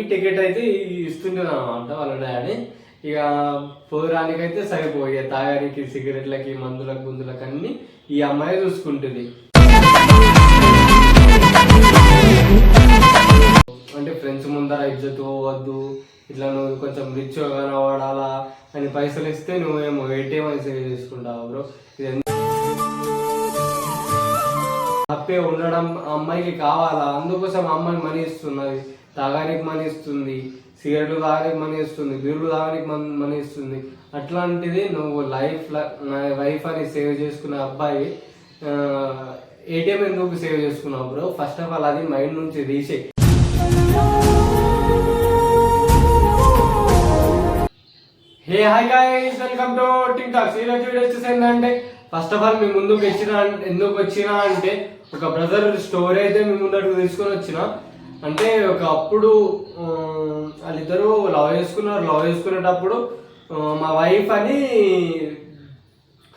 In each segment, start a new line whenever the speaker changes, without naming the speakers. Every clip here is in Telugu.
పోరానికి టికెట్ అయితే ఇస్తుంటుంది అనమాట వాళ్ళ డాడీ ఇక పోరానికైతే సరిపోయే తాగడానికి సిగరెట్లకి మందులకు గుందులకు అన్ని ఈ అమ్మాయి చూసుకుంటుంది. అంటే ఫ్రెండ్స్ ముందర ఇజ్జత్ పోవద్దు. ఇట్లా నువ్వు కొంచెం రిచ్ కనబడాలా అని పైసలు ఇస్తే నువ్వేమో ఏటీఎం అని సేవ్ చేసుకుంటావు బ్రో ఇది అప్పే ఉండడం అమ్మాయికి కావాలా? అందుకోసం ఆ అమ్మాయి మనీ ఇస్తున్నది. తాగానికి మనీ ఇస్తుంది సిగరెట్లు తాగడానికి మనీ ఇస్తుంది బీర్లు తాగడానికి మన్- మనీ ఇస్తుంది అట్లాంటిది నువ్వు లైఫ్ నా వైఫ్ అని సేవ్ చేసుకున్న అబ్బాయి ఏటీఎం ఎందుకు సేవ్ చేసుకున్నావు బ్రో? ఫస్ట్ ఆఫ్ ఆల్ అది మైండ్ నుంచి తీసే hey hi guys welcome to TikTok. ఈ వీడియో వచ్చేసి ఏంటంటే ఫస్ట్ ఆఫ్ ఆల్ మీ ముందుకు వచ్చిన ఎందుకు వచ్చినా అంటే ఒక బ్రదర్ స్టోరీ అయితే మీ ముందరకు తీసుకొని వచ్చినా అంటే ఒకప్పుడు వాళ్ళిద్దరూ లవ్ చేసుకున్నారు. లవ్ చేసుకునేటప్పుడు మా వైఫ్ అని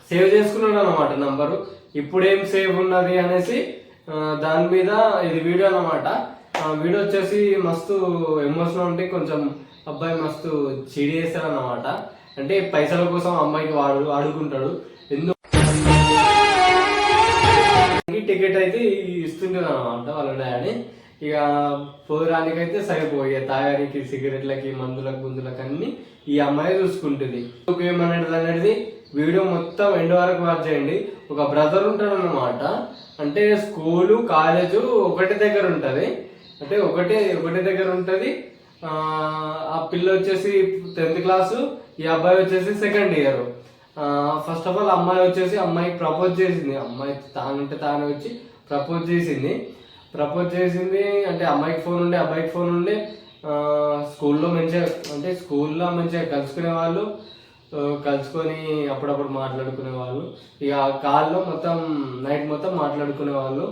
సేవ్ చేసుకున్నాడు అనమాట నంబరు. ఇప్పుడేం సేవ్ ఉన్నది అనేసి దాని మీద ఇది వీడియో అనమాట వీడియో వచ్చేసి మస్తు ఎమోషనల్ ఉంటే కొంచెం అబ్బాయి మస్తు చిడి చేస్తాడు అనమాట అంటే పైసల కోసం అమ్మాయికి వాడు వాడుకుంటాడు. ఎందుకు? టికెట్ అయితే ఇస్తుంటుంది అనమాట వాళ్ళ డాడీ. ఇక పోరానికైతే సరిపోయే తాగానికి సిగరెట్లకి మందులకు గుందులకు అన్ని ఈ అమ్మాయి చూసుకుంటుంది. ఏమనేది అనేది వీడియో మొత్తం ఎండ్ వరకు వాచ్ చేయండి. ఒక బ్రదర్ ఉంటాడు అనమాట అంటే స్కూలు కాలేజు ఒకటి దగ్గర ఉంటుంది. అంటే ఒకటే ఒకటి దగ్గర ఉంటుంది. ఆ ఆ పిల్ల వచ్చేసి టెన్త్ క్లాసు ఈ అబ్బాయి వచ్చేసి second year first of all అమ్మాయి వచ్చేసి అమ్మాయికి ప్రపోజ్ చేసింది. అమ్మాయి తానంటే తానే వచ్చి ప్రపోజ్ చేసింది. ప్రపోజ్ చేసింది అంటే అమ్మాయికి ఫోన్ ఉండే అబ్బాయికి ఫోన్ ఉండే స్కూల్లో మంచిగా అంటే స్కూల్లో మంచిగా కలుసుకునే వాళ్ళు కలుసుకొని అప్పుడప్పుడు మాట్లాడుకునే వాళ్ళు ఇక కాల్లో మొత్తం నైట్ మొత్తం మాట్లాడుకునే వాళ్ళు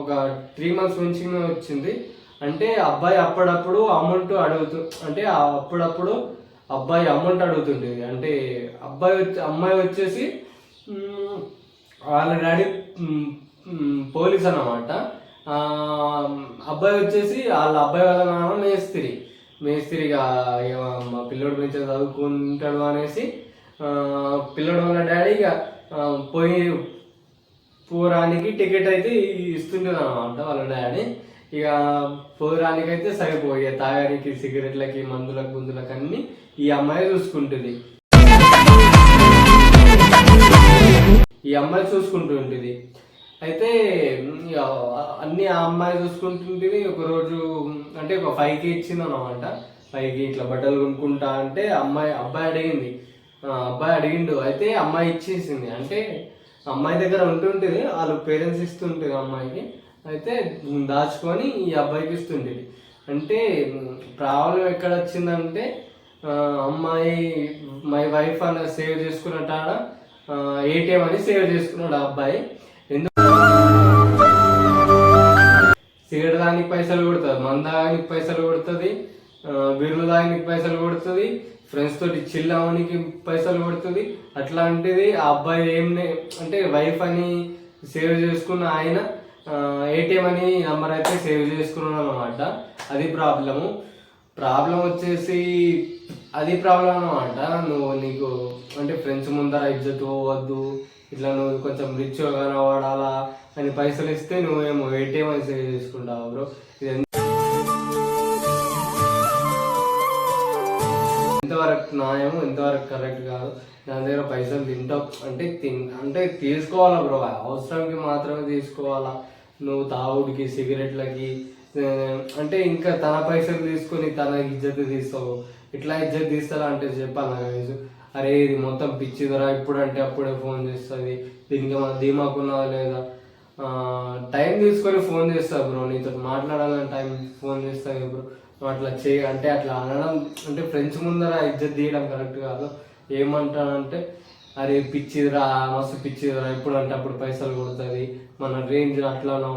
ఒక త్రీ మంత్స్ నుంచి వచ్చింది. అంటే అబ్బాయి అప్పుడప్పుడు అమౌంట్ అడుగుతూ అంటే అప్పుడప్పుడు అబ్బాయి అమౌంట్ అడుగుతుండేది. అంటే అబ్బాయి వచ్చి అమ్మాయి వచ్చేసి వాళ్ళ డాడీ పోలీస్ అన్నమాట. అబ్బాయి వచ్చేసి వాళ్ళ అబ్బాయి వాళ్ళ నాన్న మేస్త్రి. మేస్త్రిగా ఇక మా పిల్లోడు మంచిగా చదువుకుంటాడు అనేసి పిల్లోడు వాళ్ళ డాడీ ఇక పోయి పోరానికి టికెట్ అయితే ఇస్తుంటుంది అనమాట వాళ్ళ డాడీ. ఇక పోరానికి అయితే సరిపోయే తాగానికి సిగరెట్లకి మందులకు గుందులకు అన్ని ఈ అమ్మాయి చూసుకుంటుంది. ఈ అమ్మాయి చూసుకుంటూ ఉంటుంది. అయితే అన్ని ఆ అమ్మాయి చూసుకుంటుంటుంది ఒకరోజు అంటే ఒక ఫైవ్కి ఇచ్చింది అనమాట ఫైవ్ ఇట్లా బట్టలు కొనుక్కుంటా అంటే అమ్మాయి అబ్బాయి అడిగింది. అబ్బాయి అడిగిండు. అయితే అమ్మాయి ఇచ్చేసింది. అంటే అమ్మాయి దగ్గర ఉంటుంటుంది వాళ్ళు పేరెంట్స్ ఇస్తుంటుంది అమ్మాయికి. అయితే దాచుకొని ఈ అబ్బాయికి ఇస్తుంటుంది. అంటే ప్రాబ్లం ఎక్కడ వచ్చిందంటే అమ్మాయి మై వైఫ్ అన్న సేవ్ చేసుకున్నట్టాడ ఏటీఎం అని సేవ్ చేసుకున్నాడు ఆ అబ్బాయి. సిగరెట్ దానికి పైసలు కొడుతుంది మంద దానికి పైసలు కొడుతుంది బిర్లు దానికి పైసలు కొడుతుంది ఫ్రెండ్స్ తోటి చిల్ అవనికి పైసలు కొడుతుంది. అట్లాంటిది ఆ అబ్బాయి ఏం అంటే వైఫ్ అని సేవ్ చేసుకున్న ఆయన ఏటీఎం అని నెంబర్ అయితే సేవ్ చేసుకున్నాను అనమాట అది ప్రాబ్లము ప్రాబ్లం వచ్చేసి అది ప్రాబ్లం అనమాట నువ్వు నీకు అంటే ఫ్రెండ్స్ ముందర ఇజ్జత్ పోవద్దు ఇట్లా నువ్వు కొంచెం రిచ్ కనబడాలా అని పైసలు ఇస్తే నువ్వేమో ఏటీఎం అని సేవ్ చేసుకుంటావు బ్రో ఇది ఎంతవరకు న్యాయం ఎంతవరకు కరెక్ట్ కాదు. దాని దగ్గర పైసలు తింటావు. అంటే తిన్ అంటే తీసుకోవాలా బ్రో అవసరంకి మాత్రమే తీసుకోవాలా? నువ్వు తాగుడికి సిగరెట్లకి అంటే ఇంకా తన పైసలు తీసుకొని తన ఇజ్జత్ తీస్తావు. ఇట్లా ఇజ్జత్ తీస్తారా అంటే చెప్పాలి నాకు అరే ఇది మొత్తం పిచ్చిదిరా ఇప్పుడంటే అప్పుడే ఫోన్ చేస్తుంది. దీనికి మన ధీమాకున్నదా లేదా? టైం తీసుకొని ఫోన్ చేస్తా బ్రో. నీతో మాట్లాడాలని టైం ఫోన్ చేస్తాను బ్రో. అట్లా చే అంటే అట్లా అనడం అంటే ఫ్రెండ్స్ ముందర ఇజ్జత్ తీయడం కరెక్ట్ కాదు. ఏమంటానంటే అరే పిచ్చిదిరా మస్తు పిచ్చిదిరా. ఎప్పుడంటే అంటే అప్పుడు పైసలు కొడుతుంది. మన రేంజ్ అట్లానో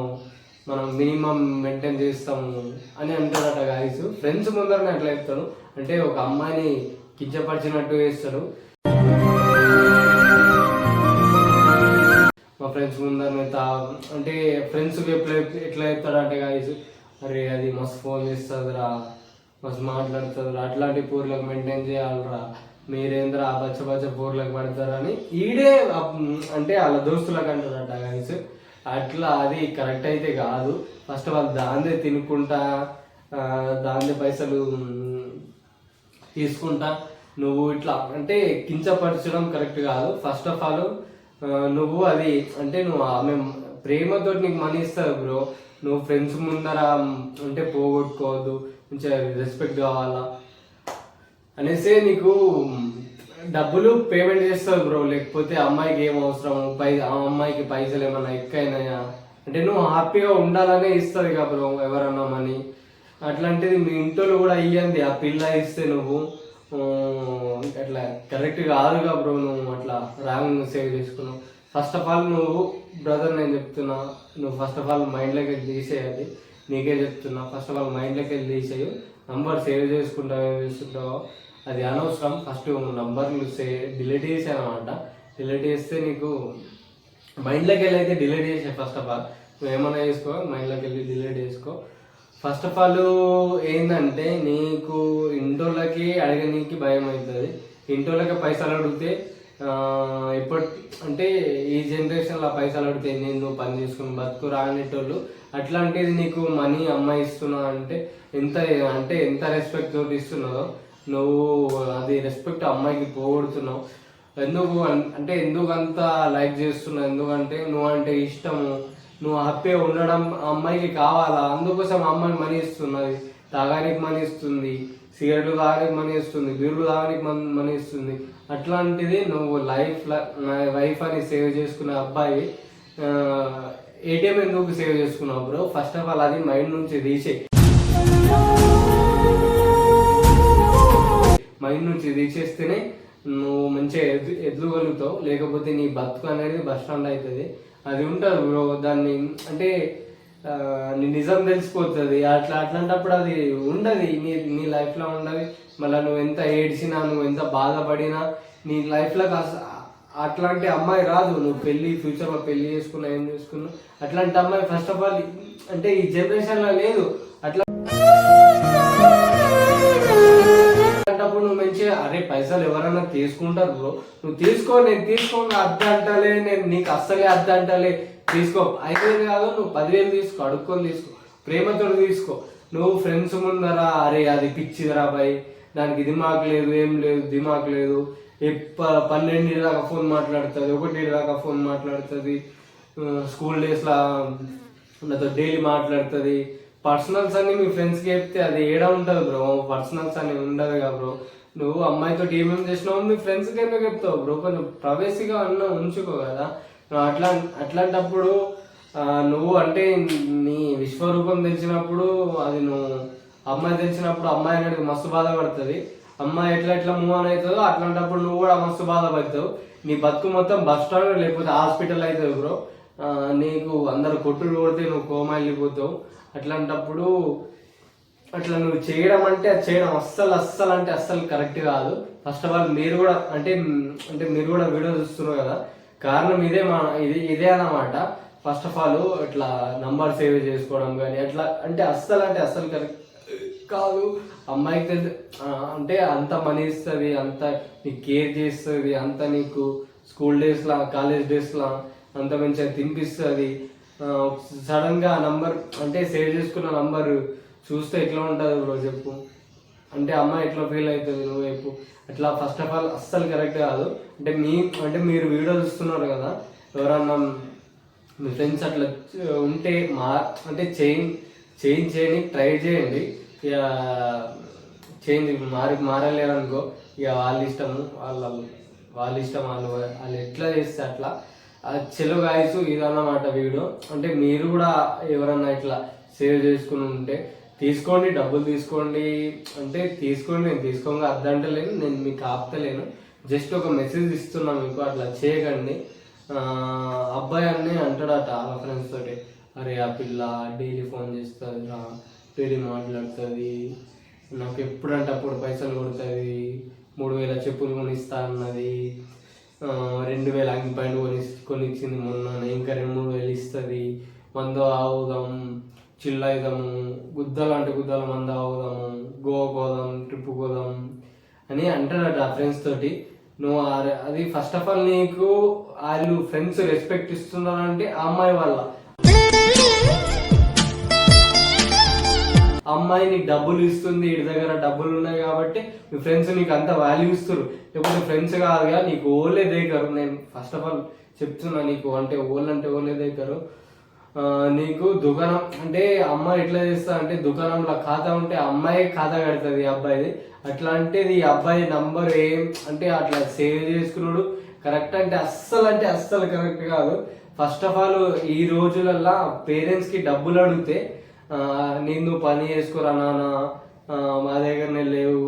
మనం మినిమం మెయింటైన్ చేస్తాము అని అంటారట గాయస్ ఫ్రెండ్స్ ముందరనే అట్లా చెప్తాను అంటే ఒక అమ్మాయిని కించపరిచినట్టు చేస్తారు మా ఫ్రెండ్స్ ముందర తా అంటే ఫ్రెండ్స్కి ఎట్లా ఎట్లా చెప్తాడు అంటే గాయస్ అరే అది మస్తు ఫోన్ చేస్తుందిరా మస్తు మాట్లాడుతుంది అట్లాంటి పూర్లకు మెయింటైన్ చేయాలరా మీరేంద్రా బచ్చ బచ్చ పూర్లకు పడతారని ఈడే అంటే వాళ్ళ దోస్తులకు అంటారట గైస్ అట్లా అది కరెక్ట్ అయితే కాదు. ఫస్ట్ వాళ్ళు దాందే తినుకుంటా దాందే పైసలు తీసుకుంటా. నువ్వు ఇట్లా అంటే కించపరచడం కరెక్ట్ కాదు. ఫస్ట్ ఆఫ్ ఆల్ నువ్వు అది అంటే నువ్వు ఆమె ప్రేమతో నీకు మనీ ఇస్తుంది బ్రో. నువ్వు ఫ్రెండ్స్ ముందర అంటే పోగొట్టుకోవద్దు. మంచిగా రెస్పెక్ట్ కావాలా? అనేసి నీకు డబ్బులు పేమెంట్ చేస్తావు బ్రో. లేకపోతే అమ్మాయికి ఏం అవసరం? పై ఆ అమ్మాయికి పైసలు ఏమైనా ఎక్కువైనాయా అంటే నువ్వు హ్యాపీగా ఉండాలనే ఇస్తుంది కదా బ్రో ఎవరన్నా మనీ. అట్లాంటిది మీ ఇంట్లో కూడా ఇవ్వండి ఆ పిల్ల ఇస్తే నువ్వు అట్లా కరెక్ట్ కాదుగా బ్రో నువ్వు అట్లా రాంగ్ సేవ్ చేసుకున్నావు. ఫస్ట్ ఆఫ్ ఆల్ నువ్వు బ్రదర్ నేను చెప్తున్నా నువ్వు ఫస్ట్ ఆఫ్ ఆల్ మైండ్లోకి వెళ్ళి తీసేయాలి. నీకే చెప్తున్నా ఫస్ట్ ఆఫ్ ఆల్ మైండ్లోకి వెళ్ళి తీసేయు. నంబర్ సేవ్ చేసుకుంటావు ఏం చేసుకుంటావో అది అనవసరం. ఫస్ట్ నంబర్లు సే డిలీట్ చేసానమాట డిలీట్ చేస్తే నీకు మైండ్లోకి వెళ్ళి అయితే డిలీట్ చేసే ఫస్ట్ ఆఫ్ ఆల్ నువ్వు ఏమైనా చేసుకో మైండ్లోకి వెళ్ళి డిలీట్ చేసుకో. ఫస్ట్ ఆఫ్ ఆల్ ఏంటంటే నీకు ఇంటోళ్ళకి అడగనీకి భయం అవుతుంది ఇంటోళ్ళకి పైసలు అడిగితే ఇప్పటి అంటే ఈ జనరేషన్లో పైసలు అడిగితే నేను నువ్వు పని చేసుకుని బతుకు రానేటోళ్ళు. అట్లాంటిది నీకు మనీ అమ్మాయి ఇస్తున్నావు అంటే ఎంత అంటే ఎంత రెస్పెక్ట్ తోటి ఇస్తున్నావో నువ్వు అది రెస్పెక్ట్ అమ్మాయికి పోగొడుతున్నావు. ఎందుకు అంటే ఎందుకు అంత లైక్ చేస్తున్నావు? ఎందుకంటే నువ్వు అంటే ఇష్టము. నువ్వు అప్పే ఉండడం అమ్మాయికి కావాలా? అందుకోసం అమ్మాయి మనీ ఇస్తున్నది. తాగానికి మనీ ఇస్తుంది. సిగరెట్లు తాగడానికి మనీ ఇస్తుంది. బీర్లు తాగడానికి మనీ ఇస్తుంది. అట్లాంటిది నువ్వు లైఫ్ వైఫ్ అని సేవ్ చేసుకునే అబ్బాయి ఏటీఎం ఎందుకు సేవ్ చేసుకున్నావు బ్రో? ఫస్ట్ ఆఫ్ ఆల్ అది మైండ్ నుంచి తీసే మైండ్ నుంచి తీసేస్తేనే నువ్వు మంచిగా ఎదు ఎదుగలుగుతావు. లేకపోతే నీ బతుకు అనేది బస్ స్టాండ్ అవుతుంది. అది ఉంటుంది బ్రో దాన్ని అంటే నీ నిజం తెలిసిపోతుంది. అట్లా అట్లాంటప్పుడు అది ఉండదు. నీ నీ లైఫ్లో ఉండదు. మళ్ళీ నువ్వు ఎంత ఏడ్చినా నువ్వు ఎంత బాధపడినా నీ లైఫ్లో కాస్త అట్లాంటి అమ్మాయి రాదు. నువ్వు పెళ్ళి ఫ్యూచర్లో పెళ్ళి చేసుకున్నా ఏం చేసుకున్నా అట్లాంటి అమ్మాయి ఫస్ట్ ఆఫ్ ఆల్ అంటే ఈ జనరేషన్లో లేదు. అట్లా నువ్వు మంచిగా అరే పైసలు ఎవరైనా తీసుకుంటారు? నువ్వు తీసుకో నేను తీసుకోండి అద్దె అంటలే నేను నీకు అస్సలే అద్దె అంటలే. తీసుకో. అయితే కాదు నువ్వు పదివేలు తీసుకో అడుక్కొని తీసుకో. ప్రేమతో తీసుకో. నువ్వు ఫ్రెండ్స్ ముందరా అరే అది పిచ్చిదిరా బాయ్. దానికి దిమాక్ లేదు ఏం లేదు దిమాక్ లేదు. ఎప్ప- పన్నెండు దాకా ఫోన్ మాట్లాడుతుంది ఒకటి దాకా ఫోన్ మాట్లాడుతుంది. స్కూల్ డేస్లో నాతో డైలీ మాట్లాడుతుంది. పర్సనల్స్ అన్ని మీ ఫ్రెండ్స్కి చెప్తే అది ఏడా ఉంటుంది బ్రో పర్సనల్స్ అన్ని ఉండదు కదా బ్రో నువ్వు అమ్మాయితో ఏమేమి చేసినావు మీ ఫ్రెండ్స్కి ఎందుకు చెప్తావు బ్రో కొంచెం ప్రవేశిగా అన్న ఉంచుకో కదా. అట్లా అట్లాంటప్పుడు నువ్వు అంటే నీ విశ్వరూపం తెలిసినప్పుడు అది నువ్వు అమ్మాయి తెలిసినప్పుడు అమ్మాయి అనేది మస్తు బాధపడుతుంది. అమ్మాయి ఎట్లా ఎట్లా మూవ్ ఆన్ అవుతుందో అట్లాంటప్పుడు నువ్వు కూడా మస్తు బాధపడతావు. నీ బతుకు మొత్తం బస్ స్టాండ్ లేకపోతే హాస్పిటల్ అవుతుంది బ్రో నీకు అందరు కొట్టుడు కొడితే నువ్వు కోమా వెళ్ళిపోతావు. అట్లాంటప్పుడు అట్లా నువ్వు చేయడం అంటే అది చేయడం. అస్సలు అస్సలు అంటే అస్సలు కరెక్ట్ కాదు. ఫస్ట్ ఆఫ్ ఆల్ మీరు కూడా అంటే అంటే మీరు కూడా వీడియో చూస్తున్నారు కదా. కారణం ఇదే మా ఇది ఇదే అన్నమాట. ఫస్ట్ ఆఫ్ ఆల్ ఇట్లా నంబర్ సేవ్ చేసుకోవడం కానీ అట్లా అంటే అస్సలు అంటే అస్సలు కరెక్ట్ కాదు. అమ్మాయికి తెలిసి అంటే అంత మనీ ఇస్తుంది అంత నీకు కేర్ చేస్తుంది అంత నీకు స్కూల్ డేస్లా కాలేజ్ డేస్లా అంత మంచిగా తినిపిస్తుంది. సడన్గా నంబర్ అంటే సేవ్ చేసుకున్న నంబర్ చూస్తే ఎట్లా ఉంటుంది బ్రో చెప్పు. అంటే అమ్మ ఎట్లా ఫీల్ అవుతుంది నువ్వు చెప్పు. అట్లా ఫస్ట్ ఆఫ్ ఆల్ అస్సలు కరెక్ట్ కాదు. అంటే మీ అంటే మీరు వీడియో చూస్తున్నారు కదా ఎవరన్నా మీ ఫ్రెండ్స్ అట్లా ఉంటే మా అంటే చేంజ్ చేంజ్ చేయని ట్రై చేయండి. ఇక చేంజ్ మారి మారలేరు అనుకో ఇక వాళ్ళ ఇష్టము వాళ్ళ వాళ్ళ ఇష్టం వాళ్ళు వాళ్ళు ఎట్లా చేస్తే అట్లా చెలో గాయస్ ఇదన్నమాట వీడియో. అంటే మీరు కూడా ఎవరన్నా ఇట్లా సేవ్ చేసుకుని ఉంటే తీసుకోండి డబ్బులు తీసుకోండి. అంటే తీసుకోండి నేను తీసుకోగా అద్దంటలేను నేను మీకు ఆపుతలేను. జస్ట్ ఒక మెసేజ్ ఇస్తున్నా మీకు అట్లా చేయకండి. అబ్బాయి అన్ని అంటాడట వాళ్ళ ఫ్రెండ్స్ తోటి. అరే ఆ పిల్ల డైలీ ఫోన్ చేస్తుంది రా డైలీ మాట్లాడుతుంది నాకు ఎప్పుడంటే అప్పుడు పైసలు కొడుతుంది మూడు వేల చెప్పులు కొనిస్తా అన్నది. రెండు వేల అంగి పైన కొని కొనిచ్చింది మొన్న ఇంకా రెండు మూడు వేలు ఇస్తుంది. మందు ఆవుదాం చిల్ అవుదాము గుద్దలు అంటే గుద్దల మందు ఆవుదాము గోవా అని అంటారట ఆ ఫ్రెండ్స్ తోటి. నువ్వు అది ఫస్ట్ ఆఫ్ ఆల్ నీకు వాళ్ళు ఫ్రెండ్స్ రెస్పెక్ట్ ఇస్తున్నారంటే ఆ అమ్మాయి వల్ల. అమ్మాయి నీకు డబ్బులు ఇస్తుంది ఇటు దగ్గర డబ్బులు ఉన్నాయి కాబట్టి మీ ఫ్రెండ్స్ నీకు అంత వాల్యూ ఇస్తారు లేకపోతే ఫ్రెండ్స్ కాదుగా నీకు ఓలే దేకరు. నేను ఫస్ట్ ఆఫ్ ఆల్ చెప్తున్నా నీకు అంటే ఓల్ అంటే ఓలే దేకరు. నీకు దుకాణం అంటే అమ్మాయి ఎట్లా చేస్తా అంటే దుకాణంలో ఖాతా ఉంటే అమ్మాయి ఖాతా కడుతుంది ఈ అబ్బాయిది. అట్లా అంటే ఈ అబ్బాయి నంబర్ ఏం అంటే అట్లా సేవ్ చేసుకున్నాడు. కరెక్ట్ అంటే అస్సలు అంటే అస్సలు కరెక్ట్ కాదు. ఫస్ట్ ఆఫ్ ఆల్ ఈ రోజులల్లో పేరెంట్స్కి డబ్బులు అడిగితే నేను పని చేసుకోరా నాన్న. మా దగ్గరనే లేవు.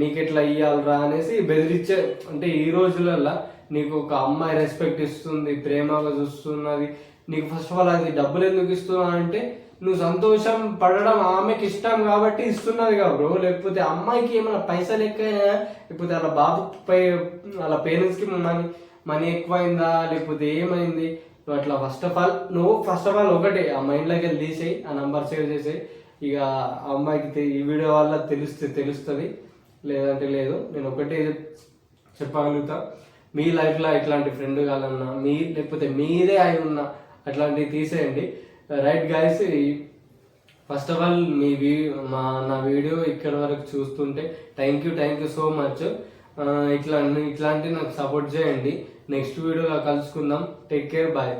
నీకెట్లా ఇయ్యాలరా? అనేసి బెదిరించే అంటే ఈ రోజులల్లో నీకు ఒక అమ్మాయి రెస్పెక్ట్ ఇస్తుంది ప్రేమగా చూస్తున్నది. నీకు ఫస్ట్ ఆఫ్ ఆల్ అది డబ్బులు ఎందుకు ఇస్తున్నా అంటే నువ్వు సంతోషం పడడం ఆమెకి ఇష్టం కాబట్టి ఇస్తున్నది కదా బ్రో. లేకపోతే అమ్మాయికి ఏమైనా పైసలు ఎక్కువైనా లేకపోతే వాళ్ళ బాబు పై వాళ్ళ పేరెంట్స్కి మనీ మనీ ఎక్కువైందా? లేకపోతే ఏమైంది? సో అట్లా ఫస్ట్ ఆఫ్ ఆల్ నువ్వు ఫస్ట్ ఆఫ్ ఆల్ ఒకటే ఆ మైండ్లోకి వెళ్ళి తీసేయి ఆ నంబర్ సేవ్ చేసేయి. ఇక ఆ అమ్మాయికి ఈ వీడియో వల్ల తెలుస్తే తెలుస్తుంది. లేదంటే లేదు నేను ఒకటే చెప్పగలుగుతా. మీ లైఫ్లో ఇట్లాంటి ఫ్రెండ్ కావాలన్నా మీ లేకపోతే మీరే అయి ఉన్న అట్లాంటివి తీసేయండి. Right guys first of all మీ వీ మా నా వీడియో ఇక్కడ వరకు చూస్తుంటే thank you thank you so much ఇట్లా ఇట్లాంటి నాకు సపోర్ట్ చేయండి. నెక్స్ట్ వీడియోలో కలుసుకుందాం. Take care bye.